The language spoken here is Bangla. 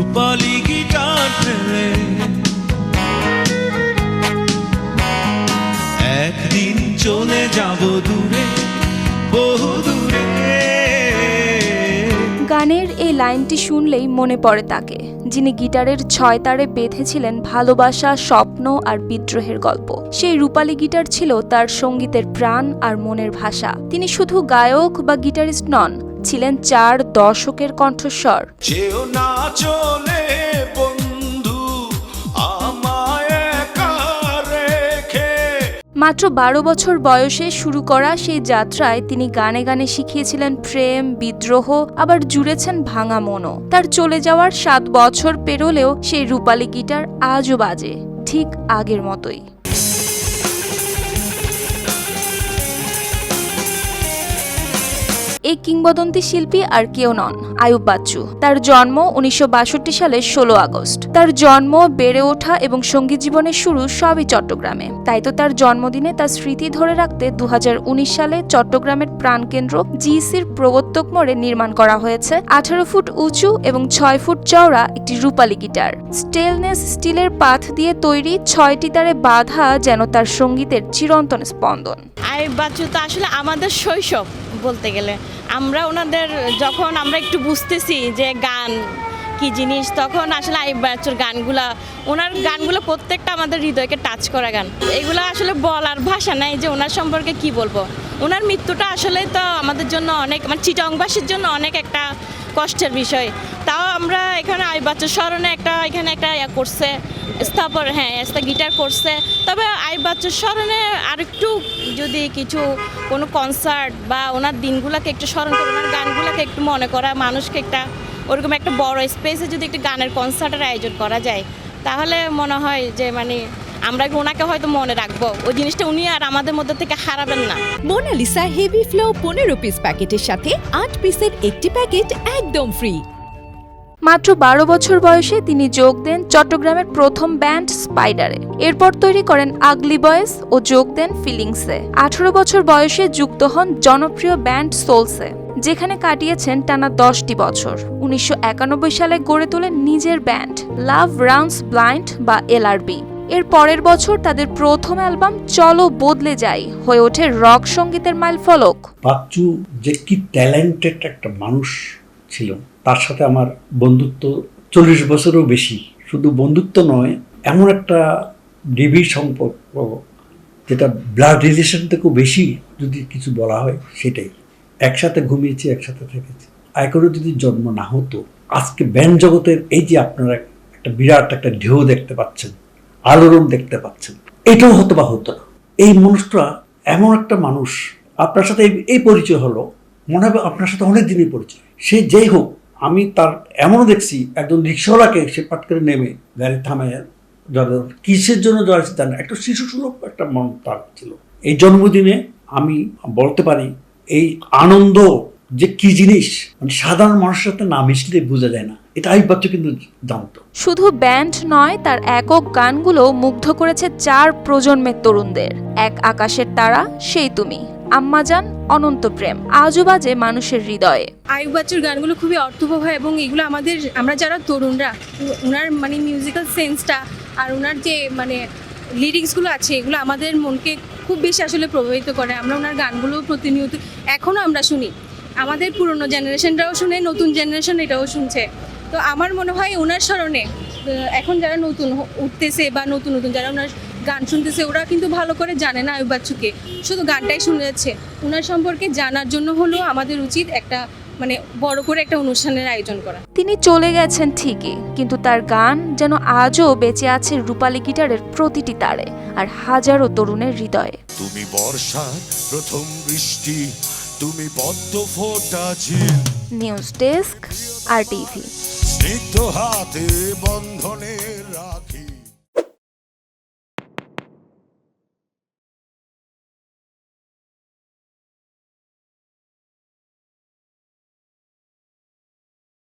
রূপালি গিটার একদিন চলে যাব দূরে বহু দূরে গানের এই লাইনটি শুনলেই মনে পড়ে তাকে, যিনি গিটারের ছয় তারে বেঁধেছিলেন ভালোবাসা, স্বপ্ন আর বিদ্রোহের গল্প। সেই রূপালী গিটার ছিল তার সঙ্গীতের প্রাণ আর মনের ভাষা। তিনি শুধু গায়ক বা গিটারিস্ট নন, ছিলেন চার দশকের কণ্ঠস্বর। মাত্র বারো বছর বয়সে শুরু করা সেই যাত্রায় তিনি গানে গানে শিখিয়েছিলেন প্রেম, বিদ্রোহ, আবার জুড়েছেন ভাঙা মনও। তার চলে যাওয়ার সাত বছর পেরোলেও সেই রূপালী গিটার আজও বাজে, ঠিক আগের মতোই। এই কিংবদন্তি শিল্পী আর কেউ নন আয়ুব বাচ্চু। তার জন্ম উনিশশো সালের ষোলো আগস্ট। তার জন্ম বেড়ে ওঠা এবং সংগীত জীবনের শুরু সবই চট্টগ্রামে। তাই তো তার জন্মদিনে তার স্মৃতি ধরে রাখতে দু হাজার উনিশ সালে চট্টগ্রামের প্রাণকেন্দ্র জিসির প্রবর্তক মোড়ে নির্মাণ করা হয়েছে। আঠারো ফুট উঁচু এবং ছয় ফুট চওড়া একটি রূপালী গিটার। স্টেলনেস স্টিলের পাথ দিয়ে তৈরি ছয়টি তারে বাধা যেন তার সঙ্গীতের চিরন্তন স্পন্দন। আই বাচ্চু, তো আসলে আমাদের শৈশব। বলতে গেলে। আমরা ওনাদের যখন আমরা একটু বুঝতেছি যে গান কি জিনিস, তখন আসলে আই বাচ্চুর গানগুলা, ওনার গানগুলো প্রত্যেকটা আমাদের হৃদয়কে টাচ করা গান। এগুলো আসলে বলার ভাষা নাই যে ওনার সম্পর্কে কি বলব। ওনার মৃত্যুটা আসলে তো আমাদের জন্য অনেক মানে চিটংবাসীর জন্য অনেক একটা কষ্টের বিষয়। তাও আমরা এখানে আই বাচ্চার স্মরণে একটা, এখানে একটা ইয়া করছে স্থাপন হ্যাঁ একটা গিটার করছে। তবে আই বাচ্চার স্মরণে আরেকটু যদি কিছু, কোনো কনসার্ট বা ওনার দিনগুলোকে একটু স্মরণ করে, ওনার গানগুলোকে একটু মনে করা, মানুষকে একটা ওরকম একটা বড় স্পেসে যদি একটা গানের কনসার্টের আয়োজন করা যায়, তাহলে মনে হয় যে মানে আমরা ওনাকে হয়তো মনে রাখব? ওই জিনিসটা উনি আর আমাদের মধ্যে থেকে হারাবেন না। মোনালিসা হেভি ফ্লো পনেরো পিস প্যাকেটের সাথে আট পিসের একটি প্যাকেট একদম ফ্রি মাত্র বারো বছর বয়সে তিনি যোগ দেন চট্টগ্রামের প্রথম ব্যান্ড স্পাইডারে। এরপর তৈরি করেন আগলি বয়েস ও যোগ দেন ফিলিংসে। আঠারো বছর বয়সে যুক্ত হন জনপ্রিয় ব্যান্ড সোলসে যেখানে কাটিয়েছেন টানা দশটি বছর। উনিশশো একানব্বই সালে গড়ে তোলেন নিজের ব্যান্ড লাভ রাউন্স ব্লাইন্ড বা এলআরবি এর পরের বছর তাদের প্রথম অ্যালবাম চলো বদলে যাই হয়ে ওঠে রক সঙ্গীতের মাইল ফলক। বাচ্চু যে কি ট্যালেন্টেড একটা মানুষ ছিল, তার সাথে আমার বন্ধুত্ব চল্লিশ বছরও বেশি। শুধু বন্ধুত্ব নয়, এমন একটা নিবিড় সম্পর্ক যেটা ব্লাড রিলেশন থেকেও বেশি যদি কিছু বলা হয়, সেটাই। একসাথে ঘুমিয়েছি, একসাথে থেকেছি। আয়করও যদি জন্ম না হতো, আজকে ব্যান্ড জগতের এই যে আপনারা একটা বিরাট একটা ঢেউ দেখতে পাচ্ছেন আলোড়ন দেখতে পাচ্ছেন। এটাও হতো বা হতো না। এই মানুষটা এমন একটা মানুষ, আপনার সাথে এই- পরিচয় হলো। মনে হবে আপনার সাথে অনেক দিনই পরিচয়। সে যেই হোক, আমি তার এমনও দেখছি, একজন রিক্সাওয়ালাকে সে পাট করে নেমে গাড়ি থামায়। কিসের জন্য যাওয়া জানে একটা শিশু সুলভ একটা মন তার ছিল। এই জন্মদিনে আমি বলতে পারি, এই আনন্দ যে কি জিনিস মানে সাধারণ মানুষের সাথে না মিশলে বোঝা যায় না। এটা আইব বাচ্চা কিন্তু জানতো। শুধু ব্যান্ড নয় তার একক গানগুলো মুগ্ধ করেছে চার প্রজন্মের তরুণদের। এক আকাশের তারা সেই তুমি। আম্মাজান অনন্ত প্রেম। আজও বাজে মানুষের হৃদয়ে। আয়ুব বাচ্চুর গানগুলো খুবই অর্থবহ এবং এগুলো আমাদের আমরা যারা তরুণরা ওনার মানে মিউজিক্যাল সেন্সটা আর ওনার যে মানে লিরিক্সগুলো আছে এগুলো আমাদের মনকে খুব বেশি আসলে প্রভাবিত করে। আমরা ওনার গানগুলো প্রতিনিয়ত এখনও আমরা শুনি। আমাদের পুরনো জেনারেশনরাও শুনে নতুন জেনারেশন এটাও শুনছে। তো আমার মনে হয় ওনার স্মরণে এখন যারা নতুন উঠতেছে বা নতুন নতুন যারা ওনার গান শুনতেছে ওরা কিন্তু ভালো করে জানে না আয়ুব বাচ্চুকে। শুধু গানটাই শুনে যাচ্ছে। ওনার সম্পর্কে জানার জন্য হলেও আমাদের উচিত একটা মানে বড় করে একটা অনুষ্ঠানের আয়োজন করা। তিনি চলে গেছেন ঠিকই কিন্তু তার গান যেন আজও বেঁচে আছে রূপালী গিটারের প্রতিটি তারে আর হাজারো তরুণের হৃদয়ে। তুমি বর্ষার প্রথম বৃষ্টি তুমি পদ্ম ফোটা ঝিল। নিউজ ডেস্ক আর টিভি। স্নিগ্ধ হাতে বন্ধনে